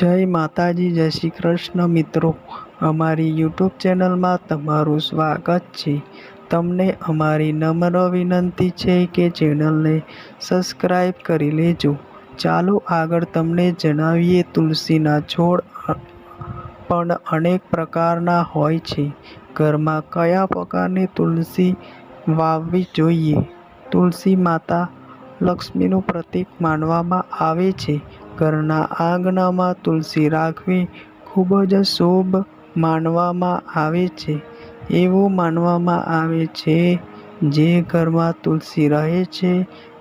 જય માતાજી, જય શ્રી કૃષ્ણ મિત્રો. અમારી યુટ્યુબ ચેનલમાં તમારું સ્વાગત છે. તમને અમારી નમ્ર વિનંતી છે કે ચેનલને સબસ્ક્રાઈબ કરી લેજો. ચાલો આગળ તમને જણાવીએ, તુલસીના છોડ પણ અનેક પ્રકારના હોય છે. ઘરમાં કયા પ્રકારની તુલસી વાવવી જોઈએ? તુલસી માતા લક્ષ્મીનું પ્રતીક માનવામાં આવે છે. ઘરના આંગણામાં તુલસી રાખવી ખૂબ જ શુભ માનવામાં આવે છે. એવું માનવામાં આવે છે જે ઘરમાં તુલસી રહે છે,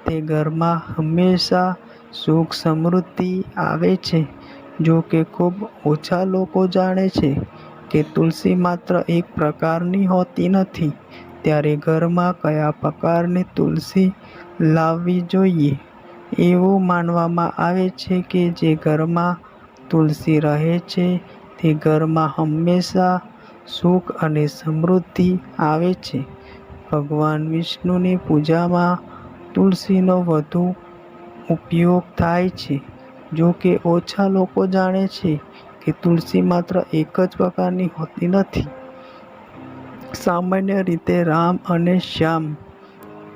તે ઘરમાં હંમેશા સુખ સમૃદ્ધિ આવે છે. જો કે ખૂબ ઓછા લોકો જાણે છે કે તુલસી માત્ર એક પ્રકારની હોતી નથી, ત્યારે ઘરમાં કયા પ્રકારની તુલસી લાવવી જોઈએ? એવું માનવામાં આવે છે કે જે ઘરમાં તુલસી રહે છે, તે ઘરમાં હંમેશા સુખ અને સમૃદ્ધિ આવે છે. ભગવાન વિષ્ણુની પૂજામાં તુલસીનો વધુ ઉપયોગ થાય છે. જો કે ઓછા લોકો જાણે છે કે તુલસી માત્ર એક જ પ્રકારની હોતી નથી. સામાન્ય રીતે રામ અને શ્યામ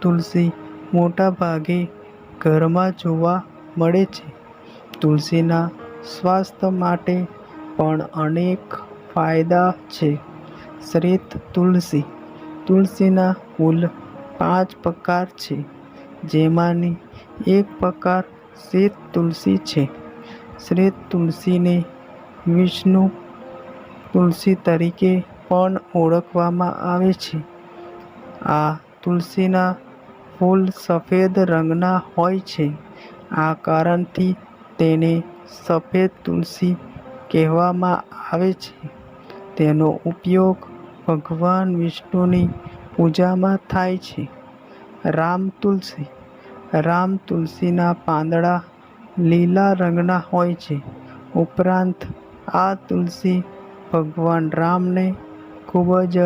તુલસી મોટા ભાગે ઘરમાં જોવા મળે છે. તુલસીના સ્વાસ્થ્ય માટે પણ અનેક ફાયદા છે. શ્રેત તુલસી. તુલસીના કુલ પાંચ પ્રકાર છે, જેમાંની એક પ્રકાર શ્વેત તુલસી છે. શ્વેત તુલસીને વિષ્ણુ તુલસી તરીકે પણ ઓળખવામાં આવે છે. આ તુલસીના ફૂલ સફેદ રંગના હોય છે. આ કારણથી તેને સફેદ તુલસી કહેવામાં આવે છે. તેનો ઉપયોગ ભગવાન વિષ્ણુની પૂજામાં થાય છે. રામ તુલસી. રામ તુલસીના પાંદડા લીલા રંગના હોય છે. ઉપરાંત આ તુલસી ભગવાન રામને ખૂબ જ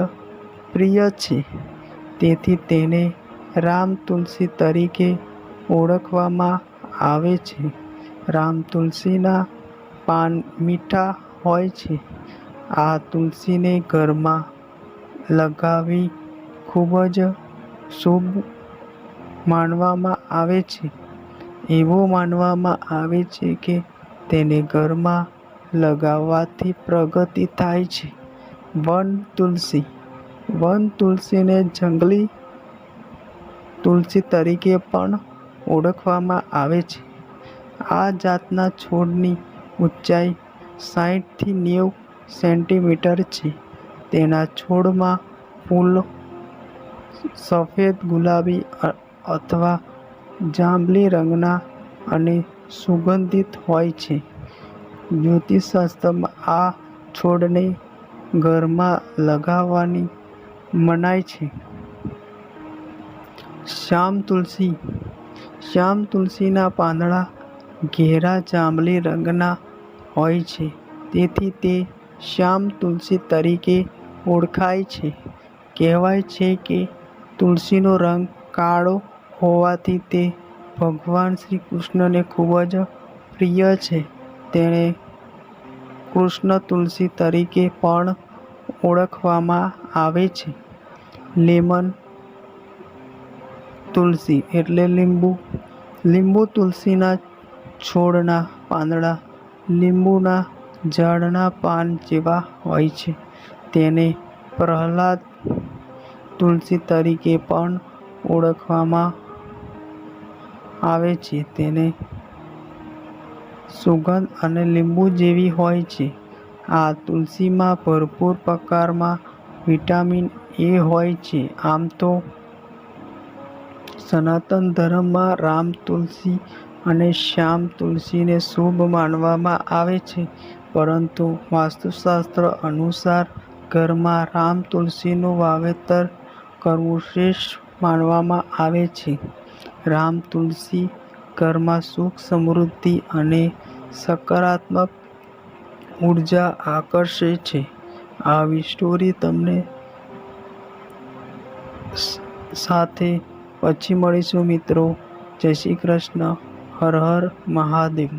પ્રિય છે. તેથી તેને રામ તુલસી તરીકે ઓળખવામાં આવે છે. રામ તુલસીના પાન મીઠા હોય છે. આ તુલસીને ઘરમાં લગાવી ખૂબ જ શુભ માનવામાં આવે છે. એવું માનવામાં આવે છે કે તેને ઘરમાં લગાવવાથી પ્રગતિ થાય છે. વન તુલસી. વન તુલસીને જંગલી તુલસી તરીકે પણ ઓળખવામાં આવે છે. આ જાતના છોડની ઊંચાઈ સાઠથી નેવું સેન્ટીમીટર છે. તેના છોડમાં ફૂલ સફેદ ગુલાબી અથવા જાંબલી રંગના અને સુગંધિત હોય છે. જ્યોતિષશાસ્ત્રમાં આ છોડને ઘરમાં લગાવવાની મનાય છે. શ્યામ તુલસી. શ્યામ તુલસીના પાંદડા ઘેરા જાંબલી રંગના હોય છે. તેથી તે શ્યામ તુલસી તરીકે ઓળખાય છે. કહેવાય છે કે તુલસીનો રંગ કાળો હોવાથી તે ભગવાન શ્રી કૃષ્ણને ખૂબ જ પ્રિય છે. તેણે કૃષ્ણ તુલસી તરીકે પણ ઓળખવામાં આવે છે. લેમન તુલસી એટલે લીંબુ. લીંબુ તુલસીના છોડના પાંદડા, લીંબુના ઝાડના પાન જેવા હોય છે. તેને પ્રહલાદ તુલસી તરીકે પણ ઓળખવામાં આવે છે. તેને સુગંધ અને લીંબુ જેવી હોય છે. આ તુલસીમાં ભરપૂર પ્રકારમાં વિટામિન એ હોય છે. આમ તો સનાતન ધર્મમાં રામ તુલસી અને શ્યામ તુલસીને શુભ માનવામાં આવે છે. પરંતુ વાસ્તુશાસ્ત્ર અનુસાર ઘરમાં રામ તુલસીનું વાવેતર કરવું શ્રેષ્ઠ માનવામાં આવે છે. રામ તુલસી ઘરમાં સુખ સમૃદ્ધિ અને સકારાત્મક ઊર્જા આકર્ષે છે. આવી સ્ટોરી તમને સાથે પછી મળીશું મિત્રો. જય શ્રી કૃષ્ણ. હર હર મહાદેવ.